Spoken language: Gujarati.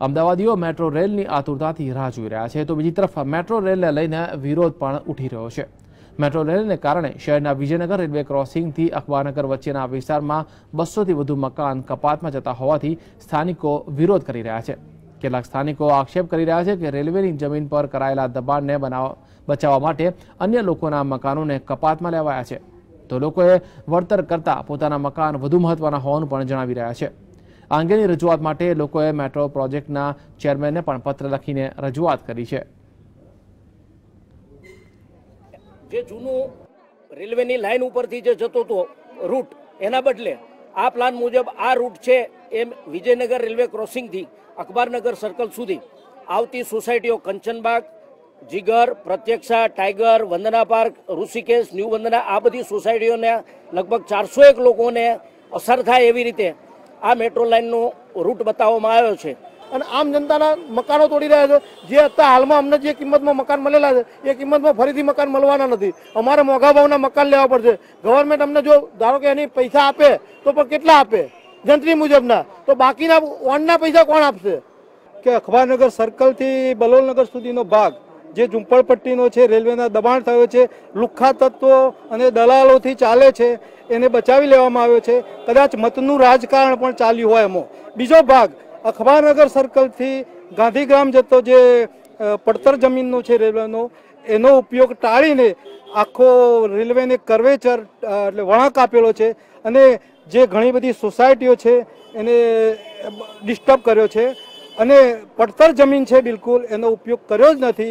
અમદાવાદીઓ મેટ્રો રેલની આતુરતાથી રાહ જોઈ રહ્યા છે. તો બીજી તરફ મેટ્રો રેલને લઈને વિરોધ પણ ઉઠી રહ્યો છે. મેટ્રો રેલને કારણે શહેરના વિજયનગર રેલવે ક્રોસિંગથી અખબારનગર વચ્ચેના વિસ્તારમાં બસોથી વધુ મકાન કપાતમાં જતા હોવાથી સ્થાનિકો વિરોધ કરી રહ્યા છે. કેટલાક સ્થાનિકો આક્ષેપ કરી રહ્યા છે કે રેલવેની જમીન પર કરાયેલા દબાણને બચાવવા માટે અન્ય લોકોના મકાનોને કપાતમાં લેવાયા છે. તો લોકોએ વળતર કરતા પોતાના મકાન વધુ મહત્વના હોવાનું પણ જણાવી રહ્યા છે. આ અંગેની રજૂઆત માટે લોકોએ મેટ્રો પ્રોજેક્ટના ચેરમેનને પણ પત્ર લખીને રજૂઆત કરી છે. જે જૂનું રેલવેની લાઇન ઉપરથી જે જતો હતો રૂટ, એના બદલે આ પ્લાન મુજબ આ રૂટ છે એમ વિજયનગર રેલવે ક્રોસિંગથી અખબારનગર સર્કલ સુધી. આવતી સોસાયટીઓ Kanchanbag, Jigar, Pratyaksha, tiger, Vandana park, Rishikesh new Vandana આ બધી સોસાયટીઓને લગભગ ચારસો એક લોકોને અસર થાય એવી રીતે આ મેટ્રો લાઇનનો રૂટ બતાવવામાં આવ્યો છે. અને આમ જનતાના મકાનો તોડી રહ્યા છે. જે અત્યારે હાલમાં અમને જે કિંમતમાં મકાન મળેલા છે એ કિંમતમાં ફરીથી મકાન મળવાના નથી. અમારે મોંઘા ભાવના મકાન લેવા પડશે. ગવર્મેન્ટ અમને જો ધારો કે એની પૈસા આપે તો પણ કેટલા આપે? જંત્રી મુજબના. તો બાકીના ઓનના પૈસા કોણ આપશે? કે અખબારનગર સર્કલથી બલોલનગર સુધીનો ભાગ જે ઝુંપડપટ્ટીનો છે, રેલવેના દબાણ થયો છે, લુખ્ખા તત્વો અને દલાલોથી ચાલે છે, એને બચાવી લેવામાં આવ્યો છે. કદાચ મતનું રાજકારણ પણ ચાલ્યું હોય એમાં. બીજો ભાગ, અખબારનગર સર્કલથી ગાંધીગ્રામ જતો જે પડતર જમીનનો છે રેલવેનો, એનો ઉપયોગ ટાળીને આખો રેલવેને કરવેચર એટલે વળાંક આપેલો છે અને જે ઘણી બધી સોસાયટીઓ છે, એને ડિસ્ટર્બ કર્યો છે. અને પડતર જમીન છે બિલકુલ, એનો ઉપયોગ કર્યો જ નથી.